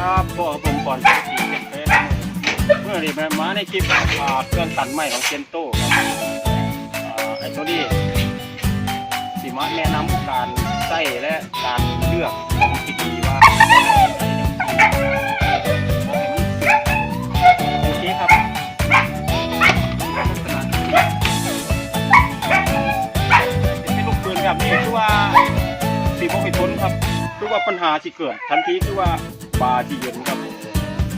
ครับพ่อผมก่อนจะขี่เก็บเพชรเมื่อนี้มาในคลิปอ่าเครื่องตัดไม้ของเซนโต้ไอตัวนี้สีมาแนะนำการใส่และการเลือกของที่ดีว่าโอเคครับเป็นลูกปืนแบบนี้คือว่าสีบกให้ทนครับคือว่าปัญหาที่เกิดทันทีคือว่า ปลาที่เย็นครับ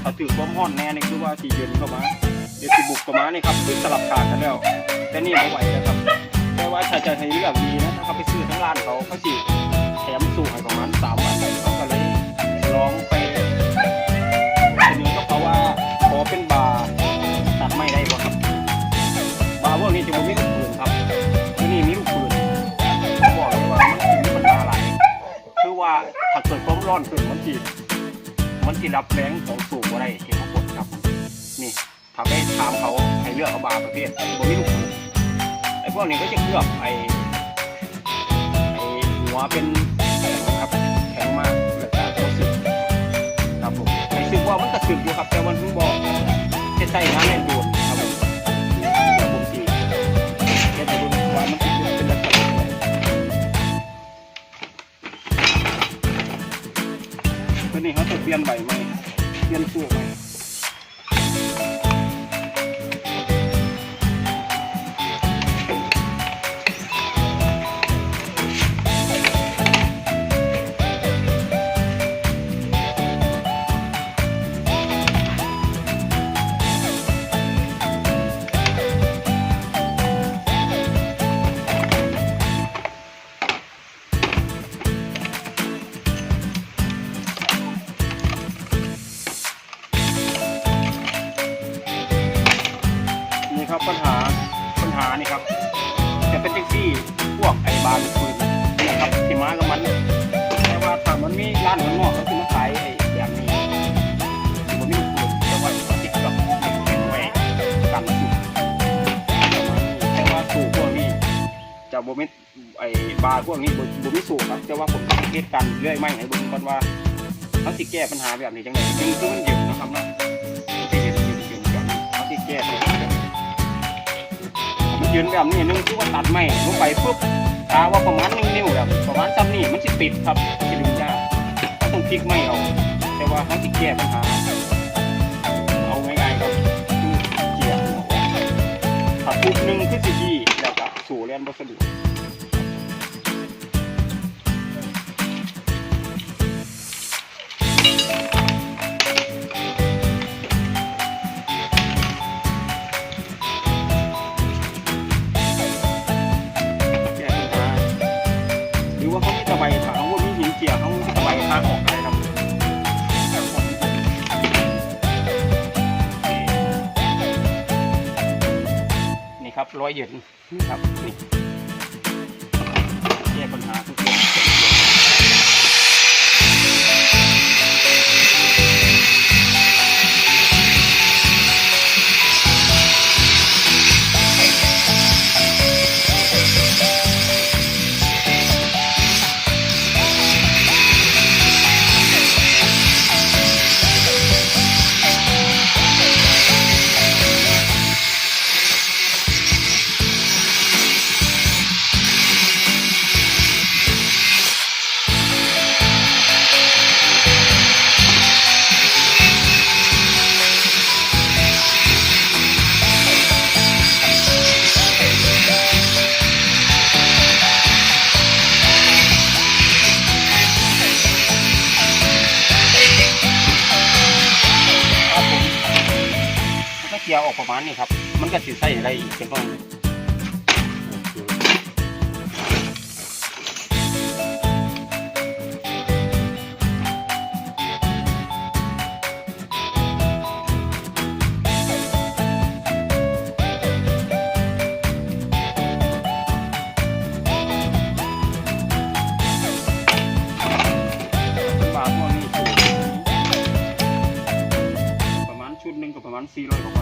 ถ้าถือความห้อนแน่นี่คือว่าที่เย็นเข้ามาเดี๋ยวที่บุกเข้ามานี่ครับคือสลับขาดกันแล้ว แต่นี่ไม่ไหวนะครับ แต่ว่าถ้าจะให้เลือกดีนะถ้าเขาไปซื้อทั้งร้านเขาเขาสิแถมสูงให้ประมาณสามวันเขาก็เลยลอง รับแรงของสูงอะไรเห็นเขากดครับ นี่ถ้าไปถามเขาให้เลือกเอาบาประเภทบนนี้ลูกไอ้พวกนี้ก็จะเคลือบไอ้ไอ้หัวเป็นแข็งครับแข็งมากแล้วก็ตัวสึกครับผมไอ้สึกว่ามันก็สึกอยู่ครับแต่มันเพิ่งบอกจะใส่งานในโด เปลี่ยนใบไหมเปลี่ยนตัวไหม บ่มีไอ้บาร์พวกนี้บ่บ่มีสูบครับแต่ว่าผมจะเทศกันเรื่อยไม่ให้เบิ่งก่อนว่าเขาสิแก้ปัญหาแบบนี้จังไดจริงคือมันเย็นนะครับเนาะที่เย็นเย็นเย็นแบบนี้เขาสิแก้ปัญหาแบบนี้มันยืนแบบนี้นึงคือว่าตัดไม่ลงไปปุ๊บตาว่าประมาณหนึ่งนิ้วแบบประมาณซ้ำนี่มันจะติดครับจะดึงยากก็ต้องพลิกไม่เอาแต่ว่าเขาจะแก้ปัญหาเอาง่ายๆครับคือเกียร์หัวออกถ้าปุ๊บหนึ่งคือสิดีแล้วก็สู่เรียนบัสดุแร้อยเย็นนี่ครับนี่แยกปัญหา กี่ยวออกประมาณนี้ครับ มันก็สิใส่อะไรอีกจังต้องบาทพวกนี้สูงประมชุดหนึ่งก็ประมาณ400กว่า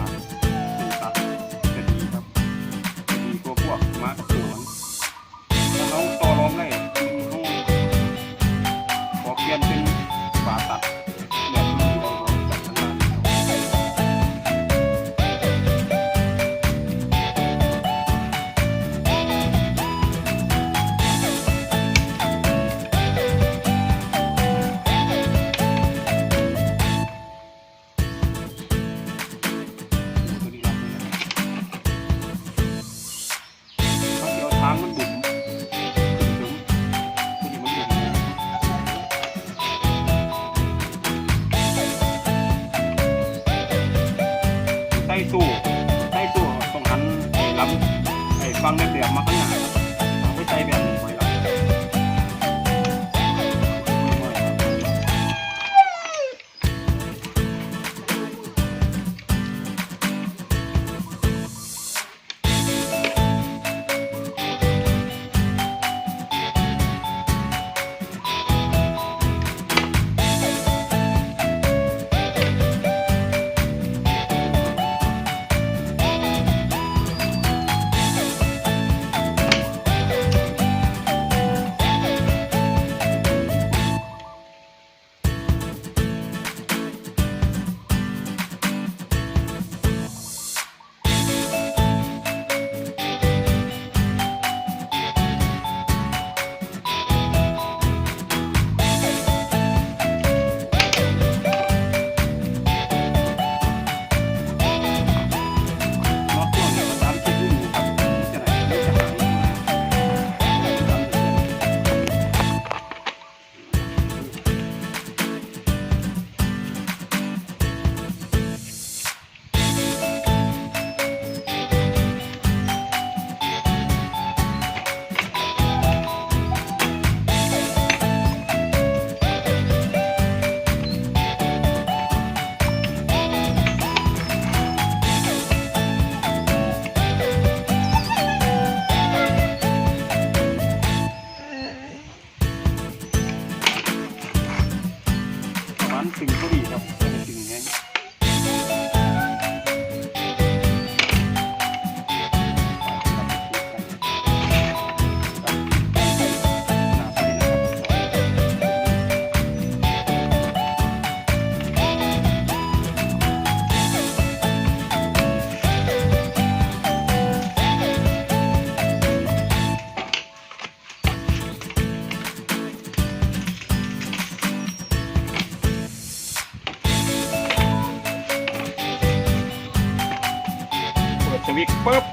Big Pop,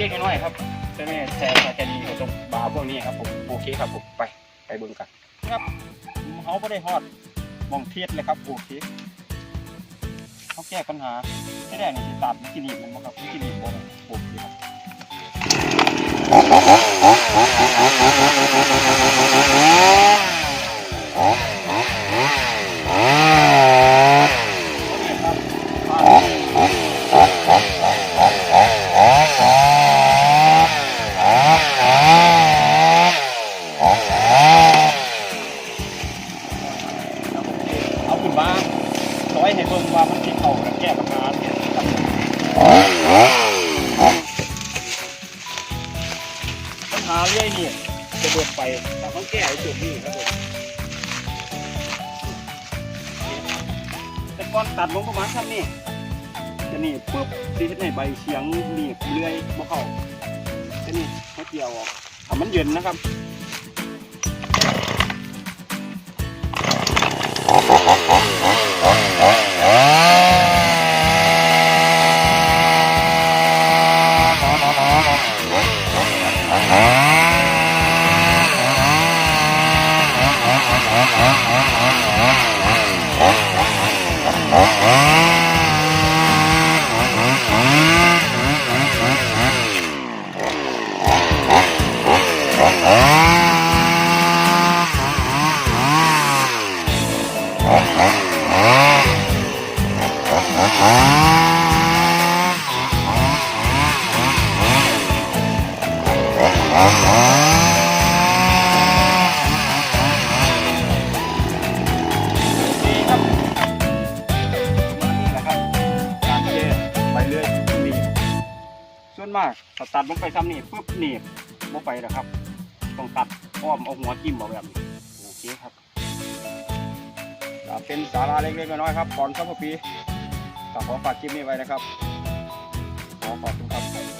ล็กๆน้อยครับเจ้แม่แทนแทนดีองตรงบาพวกนี้ครับผมโอเคครับผมไปไปเบิ่งกันครับเขาไม่ได้ฮอดมองเทียดเลยครับโอเคเขาแก้ปัญหาไม่ได้ในสิตัดมิกินีมันบ่ครับมิกินีบ่โอเคครับ Oh, นี่จะเบิดไปแต่ต้องแก้ไอ้จุดนี้ครับผมแต่ก่อนตัดลงประมาณชั้นนี้จะนี่ปุ๊บสีเฮ็ดให้ใบเฉียงหนีบเลื่อยบ่เข้าจะนี่เขาเกี่ยวออกถ้ามันเย็นนะครับ ส่วนมากถ้าตัดลงไปซ้ำนี่ปุ๊บหนีบบ่ไปนะครับ ต้องตัดอ้อมเอาหัวจิ้มเอาแบบนี้โอเคครับเป็นสาราเล็กๆน้อยๆครับก่อนสักปีก็ขอฝากคลิปนี้ไว้นะครับขอขอบคุณครับ